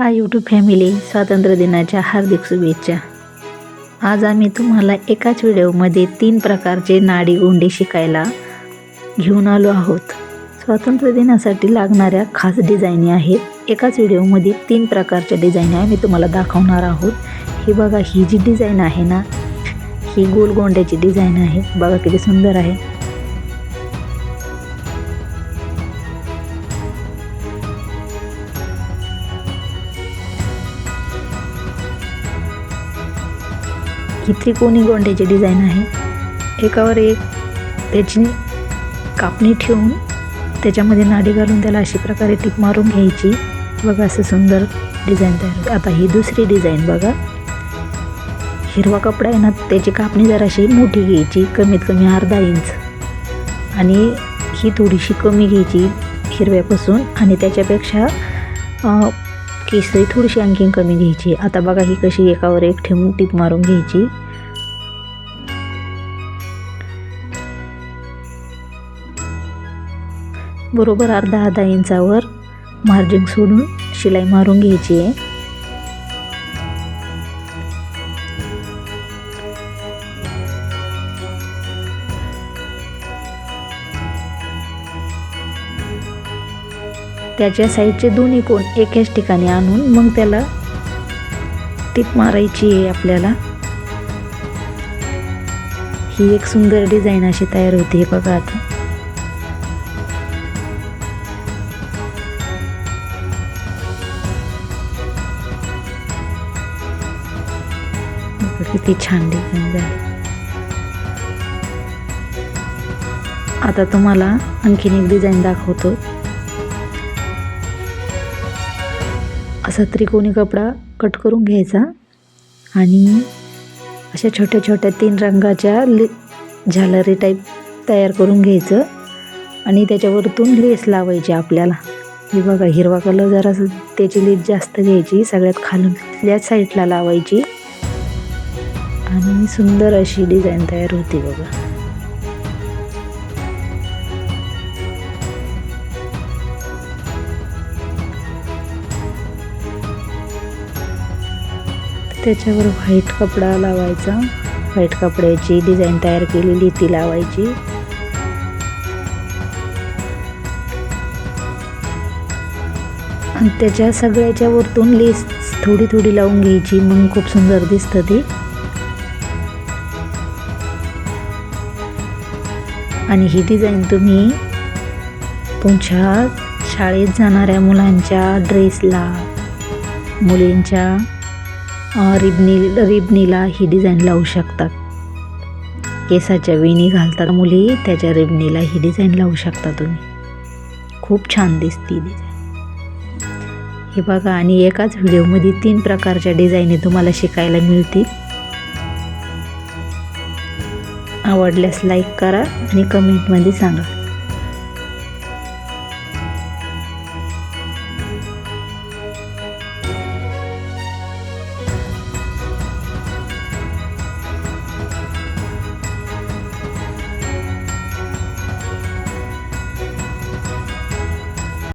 हा YouTube family स्वातंत्र्य दिनाच्या हार्दिक शुभेच्छा. आज आम्ही तुम्हाला एकाच व्हिडिओमध्ये तीन प्रकारचे नाडी गोंडे शिकायला घेऊन आलो आहोत. स्वातंत्र्य दिनासाठी लागणाऱ्या खास डिझाईनी आहेत. एकाच व्हिडिओमध्ये तीन प्रकारच्या डिझाईन आम्ही तुम्हाला दाखवणार आहोत. ही बघा ही जी डिझाईन आहे ना ही गोल गोंड्याची डिझाईन आहे. बघा किती सुंदर आहे. ही त्रिकोणी गोंड्याची डिझाईन आहे? एकावर एक त्याची कापणी ठेवून त्याच्यामध्ये नाडी घालून त्याला अशा प्रकारे टीप मारून घ्यायची. बघा असं सुंदर डिझाईन तयार आता ही दुसरी डिझाईन बघा. हिरवा कपडा आहे ना त्याची कापणी जराशी मोठी घ्यायची कमीत कमी अर्धा इंच. आणि ही थोडीशी कमी घ्यायची हिरव्यापासून. आणि त्याच्यापेक्षा केसरी थोडीशी आणखीन कमी घ्यायची. आता बघा ही कशी एकावर एक ठेवून टीप मारून घ्यायची. बरोबर अर्धा अर्धा इंचावर मार्जिन सोडून शिलाई मारून घ्यायची आहे. त्याच्या साईडचे दोन्ही कोण एकाच ठिकाणी आणून मग त्याला टीप मारायची आहे आपल्याला. ही एक सुंदर डिझाईन अशी तयार होते बघा आता. किती छान डिझाईन झाली आता तुम्हाला आणखीन एक डिझाईन दाखवतो. असा त्रिकोणी कपडा कट करून घ्यायचा. आणि अशा छोट्या छोट्या तीन रंगाच्या ले झालरी टाईप तयार करून घ्यायचं. आणि त्याच्यावरतून लेस लावायची आपल्याला. हे बघा हिरवा कलर जरासं त्याची लेस जास्त घ्यायची सगळ्यात खालून. साईडला लावायची. आणि सुंदर अशी डिझाईन तयार होती बघा. त्याच्यावर व्हाईट कपडा लावायचा. व्हाईट कपड्याची डिझाईन तयार केलेली ती लावायची. आणि त्याच्या सगळ्याच्या वरतून लेस थोडी थोडी लावून घ्यायची. मग खूप सुंदर दिसतं ती. आणि ही डिझाईन तुम्ही तुमच्या शाळेत जाणाऱ्या मुलांच्या ड्रेसला मुलींच्या रिबनी रिबनीला ही डिझाईन लावू शकतात. केसाच्या वेणी घालतात मुली त्याच्या रिबनीला ही डिझाईन लावू शकता तुम्ही. खूप छान दिसते डिझाईन हे बघा आणि एकाच व्हिडिओमध्ये तीन प्रकारच्या डिझाईनी तुम्हाला शिकायला मिळतील. आवडल्यास लाईक करा आणि कमेंटमध्ये सांगा.